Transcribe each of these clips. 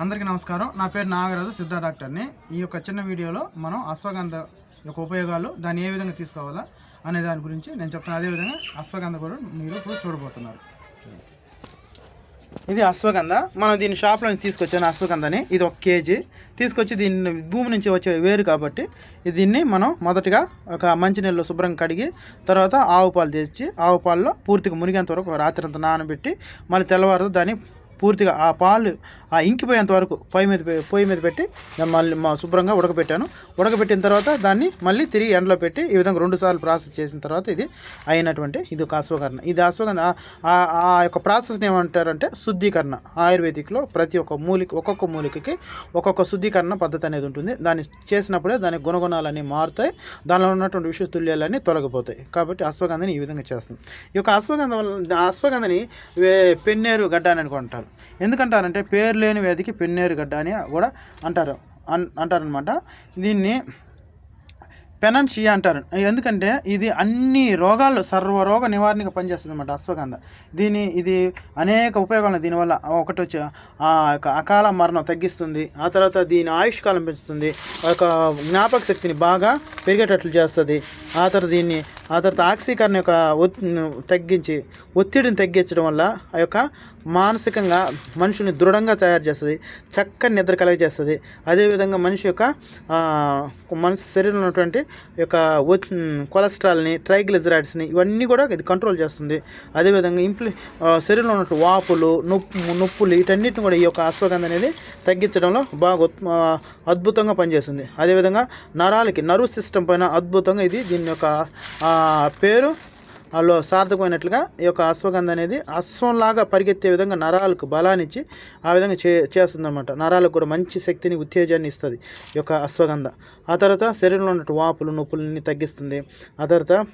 అందరికీ నమస్కారం. నా పేరు నాగరాజు సిద్ధ డాక్టర్ని. ఈ యొక్క చిన్న వీడియోలో మనం అశ్వగంధ యొక్క ఉపయోగాలు దాన్ని ఏ విధంగా తీసుకోవాలా అనే దాని గురించి నేను చెప్తాను అదేవిధంగా అశ్వగంధ కూడా మీరు ఇప్పుడు చూడబోతున్నారు. ఇది అశ్వగంధ. మనం దీన్ని షాప్లో నుంచి తీసుకొచ్చాను అశ్వగంధని. ఇది ఒక కేజీ. తీసుకొచ్చి దీన్ని భూమి నుంచి వచ్చే వేరు కాబట్టి దీన్ని మనం మొదటగా ఒక మంచినీళ్ళు శుభ్రంగా కడిగి తర్వాత ఆవు పాలు తెచ్చి ఆవు పాలలో పూర్తిగా మునిగేంత వరకు రాత్రి అంతా నానబెట్టి మళ్ళీ తెల్లవారు దాన్ని పూర్తిగా ఆ పాలు ఆ ఇంకిపోయేంత వరకు పొయ్యి మీద పె- పొయ్యి మీద పెట్టి మళ్ళీ మా శుభ్రంగా ఉడకబెట్టాను. ఉడకబెట్టిన తర్వాత దాన్ని మళ్ళీ తిరిగి ఎండలో పెట్టి ఈ విధంగా రెండు సార్లు ప్రాసెస్ చేసిన తర్వాత ఇది అయినటువంటి ఇది ఒక అశ్వకరణ. ఇది అశ్వగంధ ఆ- ఆ- యొక్క ప్రాసెస్ని ఏమంటారంటే శుద్ధీకరణ. ఆయుర్వేదిక్లో ప్రతి ఒక్క మూలిక ఒక్కొక్క మూలికకి ఒక్కొక్క శుద్ధీకరణ పద్ధతి అనేది ఉంటుంది. దాన్ని చేసినప్పుడే దాని గుణగుణాలన్నీ మారుతాయి. దానిలో ఉన్నటువంటి విషతుల్యాలన్నీ తొలగిపోతాయి. కాబట్టి అశ్వగంధని ఈ విధంగా చేస్తుంది ఈ యొక్క అశ్వగంధ వల్ల ఆ అశ్వగంధని వే- పెన్నేరు గడ్డ అని అనుకుంటారు. ఎందుకంటారంటే పేరు లేని వ్యాధికి పెన్నేరు గడ్డ అని కూడా అంటారు. అన్ అంటారనమాట దీన్ని పెనన్షియా అంటారు. ఎందుకంటే ఇది అన్ని రోగాలు సర్వరోగ నివారణకు పనిచేస్తుంది అనమాట అశ్వగంధ. దీని ఇది అనేక ఉపయోగాలు దీనివల్ల ఒకటి వచ్చి ఆ యొక్క అకాల మరణం తగ్గిస్తుంది. ఆ తర్వాత దీని ఆయుష్కాలం పెంచుతుంది. ఒక జ్ఞాపక శక్తిని బాగా పెరిగేటట్లు చేస్తుంది. ఆ తర్వాత దీన్ని ఆ తర్వాత ఆక్సీకరణ యొక్క తగ్గించి ఒత్తిడిని తగ్గించడం వల్ల ఆ యొక్క మానసికంగా మనుషుని దృఢంగా తయారు చేస్తుంది చక్కని నిద్ర కలిగజేస్తుంది. అదేవిధంగా మనిషి యొక్క మనిషి శరీరంలో ఉన్నటువంటి యొక్క కొలెస్ట్రాల్ని ట్రైగ్లిజరాయిడ్స్ని ఇవన్నీ కూడా ఇది కంట్రోల్ చేస్తుంది. అదేవిధంగా ఇంప్లి శరీరంలో ఉన్నటువంటి వాపులు నొప్పు నొప్పులు వీటన్నిటిని కూడా ఈ యొక్క అశ్వగంధ అనేది తగ్గించడంలో బాగా అద్భుతంగా పనిచేస్తుంది. అదేవిధంగా నరాలకి నర్వ్ సిస్టమ్ పైన అద్భుతంగా ఇది దీని యొక్క పేరు వాళ్ళు సార్థకమైనట్లుగా ఈ యొక్క అశ్వగంధ అనేది అశ్వంలాగా పరిగెత్తే విధంగా నరాలకు బలాన్నిచ్చి ఆ విధంగా చే చేస్తుందన్నమాట. నరాలకు కూడా మంచి శక్తిని ఉత్తేజాన్ని ఇస్తుంది ఈ యొక్క అశ్వగంధ. ఆ తర్వాత శరీరంలో ఉన్నట్టు వాపులు నొప్పులని తగ్గిస్తుంది. ఆ తర్వాత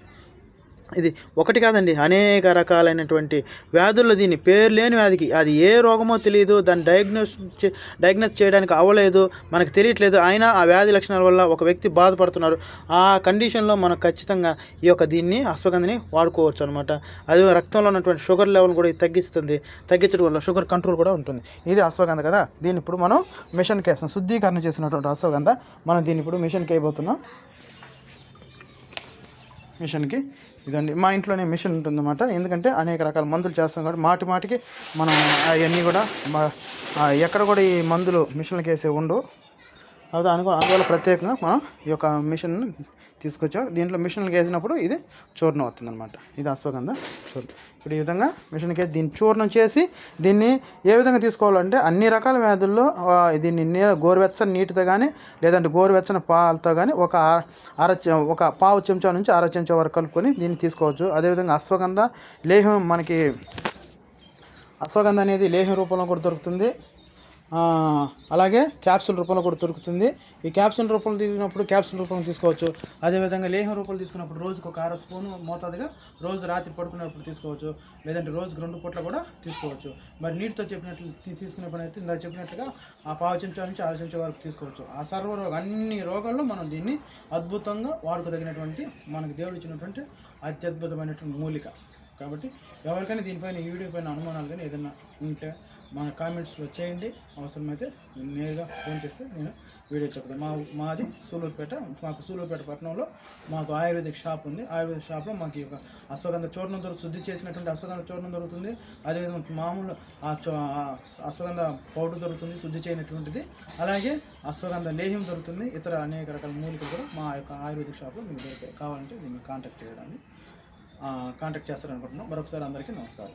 ఇది ఒకటి కాదండి అనేక రకాలైనటువంటి వ్యాధుల్లో దీని పేరు లేని వ్యాధికి అది ఏ రోగమో తెలియదు దాన్ని డయాగ్నోస్ చే- డయాగ్నోస్ చేయడానికి అవ్వలేదు మనకు తెలియట్లేదు. అయినా ఆ వ్యాధి లక్షణాల వల్ల ఒక వ్యక్తి బాధపడుతున్నారు. ఆ కండిషన్లో మనం ఖచ్చితంగా ఈ యొక్క దీన్ని అశ్వగంధని వాడుకోవచ్చు అనమాట అది రక్తంలో ఉన్నటువంటి షుగర్ లెవెల్ కూడా తగ్గిస్తుంది. తగ్గించడం వల్ల షుగర్ కంట్రోల్ కూడా ఉంటుంది. ఇది అశ్వగంధ కదా? దీన్ని ఇప్పుడు మనం మిషన్కి వేస్తాం. శుద్ధీకరణ చేసినటువంటి అశ్వగంధ మనం దీన్ని ఇప్పుడు మిషన్కి వేయబోతున్నాం. మిషన్కి. ఇదండి మా ఇంట్లోనే మిషన్ ఉంటుందన్నమాట. ఎందుకంటే అనేక రకాల మందులు చేస్తాం కాబట్టి మాటి మాటికి మనం అవన్నీ కూడా ఎక్కడ కూడా ఈ మందులు మిషన్లకి వేసే ఉండు అది అనుకో అందువల్ల ప్రత్యేకంగా మనం ఈ యొక్క మిషన్ తీసుకొచ్చాం దీంట్లో మిషన్కి వేసినప్పుడు ఇది చూర్ణం అవుతుంది అనమాట ఇది అశ్వగంధ చూర్ణం. ఇప్పుడు ఈ విధంగా మిషన్కి వేసి దీన్ని చూర్ణం చేసి దీన్ని ఏ విధంగా తీసుకోవాలంటే అన్ని రకాల వ్యాధుల్లో దీన్ని నీళ్ళ గోరువెచ్చని నీటితో కానీ లేదంటే గోరువెచ్చని పాలతో కానీ ఒక అర- ఒక పావు చెంచా నుంచి అర చెంచా వరకు కలుపుకొని దీన్ని తీసుకోవచ్చు. అదేవిధంగా అశ్వగంధ లేహం మనకి అశ్వగంధ అనేది లేహ రూపంలో కూడా దొరుకుతుంది. అలాగే క్యాప్సూల్ రూపంలో కూడా దొరుకుతుంది. ఈ క్యాప్సూల్ రూపంలో తీసుకున్నప్పుడు క్యాప్సూల్ రూపంలో తీసుకోవచ్చు. అదేవిధంగా లేహం రూపంలో తీసుకున్నప్పుడు రోజుకు ఒక అర స్పూను మోతాదుగా రోజు రాత్రి పడుకునేటప్పుడు తీసుకోవచ్చు. లేదంటే రోజుకు రెండు పూట్ల కూడా తీసుకోవచ్చు. మరి నీటితో చెప్పినట్లు తీసుకునే పని అయితే ఇందాక చెప్పినట్లుగా ఆ పావు చెంచా నుంచి అర చెంచా వరకు తీసుకోవచ్చు. ఆ సర్వరోగ అన్ని రోగాల్లో మనం దీన్ని అద్భుతంగా వాడుకోదగినటువంటి మనకు దేవుడు ఇచ్చినటువంటి అత్యద్భుతమైనటువంటి మూలిక. కాబట్టి ఎవరికైనా దీనిపైన ఈ వీడియో పైన అనుమానాలు కానీ ఏదైనా ఉంటే మన కామెంట్స్లో చేయండి. అవసరమైతే నేరుగా ఫోన్ చేస్తే నేను వీడియో చెప్పండి. మా మాది సూలూరుపేట మాకు సూలూరుపేట పట్టణంలో మాకు ఆయుర్వేదిక్ షాప్ ఉంది. ఆయుర్వేదిక్ షాప్లో మాకు ఈ యొక్క అశ్వగంధ చూర్ణం దొరుకు శుద్ధి చేసినటువంటి అశ్వగంధ చూర్ణం దొరుకుతుంది. అదేవిధంగా మామూలు ఆ చో ఆ అశ్వగంధ పౌడర్ దొరుకుతుంది శుద్ధి చేయనటువంటిది. అలాగే అశ్వగంధ లేహ్యం దొరుకుతుంది. ఇతర అనేక రకాల మూలికలు కూడా మా యొక్క ఆయుర్వేదిక్ షాప్లో మీకు దొరికాయి కావాలంటే దీన్ని కాంటాక్ట్ చేయడానికి కాంటాక్ట్ చేస్తారనుకుంటున్నాం. మరొకసారి అందరికీ నమస్కారం.